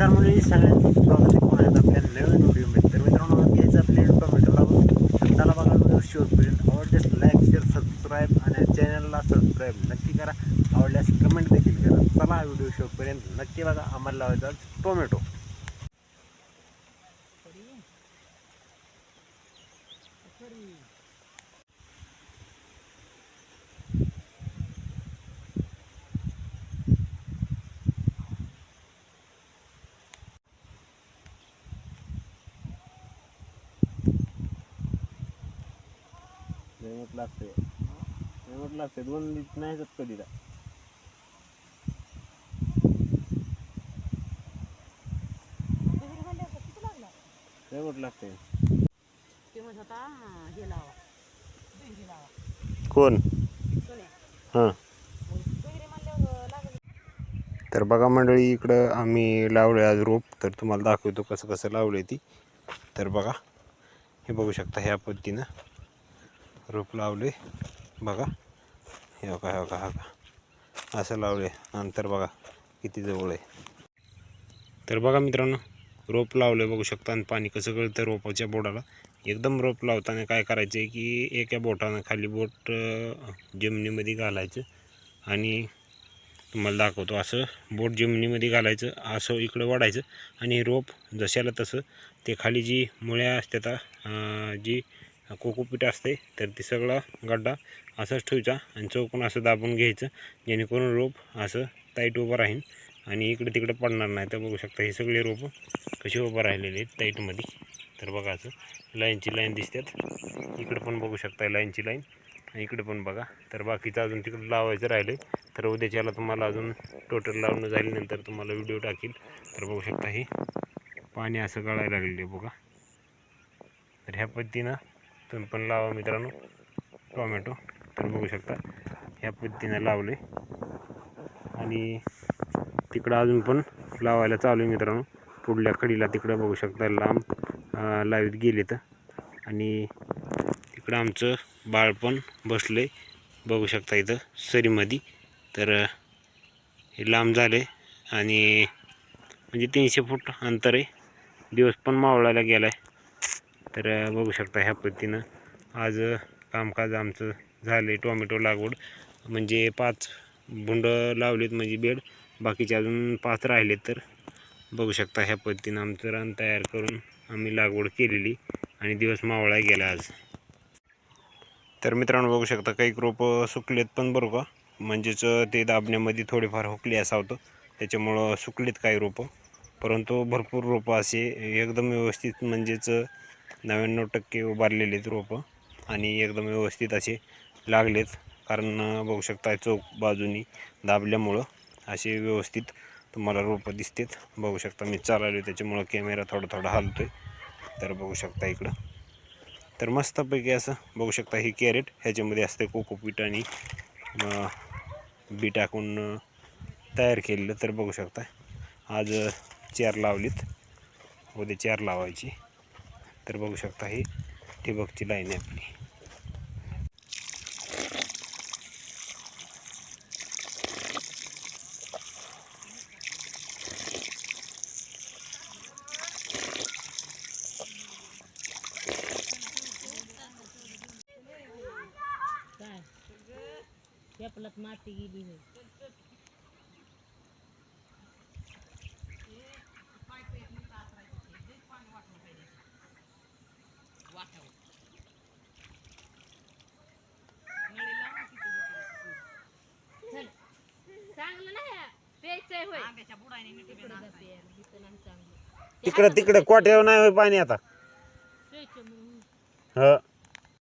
नमस्कार म्हणजे सगळ्यांचं स्वागत आहे. पुन्हा एकदा आपल्या नवीन व्हिडिओमध्ये तर मित्रांनो आज घ्यायचं आपले टोमॅटो लावून त्याला बघा व्हिडिओ शेवटपर्यंत आवडल्यास लाईक शेअर सबस्क्राईब आणि चॅनलला सबस्क्राईब नक्की करा. आवडल्यास कमेंट देखील करा. चला व्हिडिओ शेवटपर्यंत नक्की बघा. आम्हाला लावायचा टोमॅटो. पेमेंट लागते. पेमेंट लागते. दोन नाही जात कधी पेमेंट लागते. ते म्हणत होता "हा, हे लावा. दुहेरी लावा. कोण? हां. तर बघा मंडळी इकडं आम्ही लावले आज रोप. तर तुम्हाला दाखवतो कसं कसं लावले ती. तर बघा हे बघू शकता ह्या पद्धतीनं. रोप लावले. बघा. हे बघा हे बघा हा का असं लावले. नंतर बघा किती जवळ आहे. तर बघा मित्रांनो रोप लावले बघू शकता. आणि पाणी कसं कळतं रोपाच्या बोटाला. एकदम रोप लावताना काय करायचं आहे की एका बोटानं खाली बोट जमिनीमध्ये घालायचं. आणि तुम्हाला दाखवतो असं बोट जमिनीमध्ये घालायचं. असं इकडं वाढायचं. आणि रोप जशाला तसं ते खाली जी मुळ्या असतात जी कोकोपीट असते तर ते सगळा गड्डा असंच ठेवायचा आणि चौकून असं दाबून घ्यायचं जेणेकरून रोप असं टाईट उभं राहील आणि इकडे तिकडे पडणार नाही. तर बघू शकता हे सगळे रोपं कसे उभं राहिलेले आहेत टाईटमध्ये तर बघा असं लाईनची लाईन दिसतात. इकडे पण बघू शकता लाईनची लाईन आणि इकडे पण बघा. तर बाकीचं अजून तिकडे लावायचं राहिले तर उद्याच्याला तुम्हाला अजून टोटल लावणं झाल्यानंतर तुम्हाला व्हिडिओ टाकील. तर बघू शकता हे पाणी असं गळायला लागलेलं आहे बघा. तर ह्या पद्धतीनं तुम्ही पण लावा मित्रांनो. टोमॅटो तर बघू शकता. ह्या पद्धतीनं लावले. आणि तिकडं अजून पण लावायला चालू आहे मित्रांनो. पुढल्या कडीला तिकडं बघू शकता. लांब लावीत गेले तर आणि तिकडं आमचं बाळ पण बसलं आहे बघू शकता इथं सरीमध्ये. तर हे लांब झाले आणि म्हणजे तीनशे फूट अंतर आहे. दिवस पण मावळायला गेला आहे तर बघू शकता ह्या पद्धतीनं आज कामकाज आमचं झालं आहे टोमॅटो लागवड म्हणजे पाच बुंड लावलेत म्हणजे बेड. बाकीचे अजून पाच राहिलेत तर बघू शकता ह्या पद्धतीनं आमचं रान तयार करून आम्ही लागवड केलेली आणि दिवस मावळा गेला आज. तर मित्रांनो बघू शकता काही रोपं सुकलेत पण बरं का. म्हणजेच ते दाबण्यामध्ये थोडेफार हुकले असावतं त्याच्यामुळं सुकलेत काही रोपं. परंतु भरपूर रोपं असे एकदम व्यवस्थित म्हणजेच नव्याण्णव टक्के उभारलेले आहेत रोपं आणि एकदम व्यवस्थित असे लागलेत. कारण बघू शकता चौक बाजूनी दाबल्यामुळं असे व्यवस्थित तुम्हाला रोपं दिसतात. बघू शकता मी चालवले त्याच्यामुळं कॅमेरा थोडा थोडा आहे तर बघू शकता इकडं. तर मस्तपैकी असं बघू शकता हे कॅरेट ह्याच्यामध्ये असते कोकोपीट आणि बी टाकून तयार केलेलं. तर बघू शकता आज चेअर लावलीत. उद्या चेअर लावायची. तर बघू शकता ही ठिबकची लाईन आहे आपली. काय? माती गेली होय. चल. चांगलं नाही प्यायचंय होय तिकडं तिकडं कोट्यावर नाही होय पाणी आता. ह.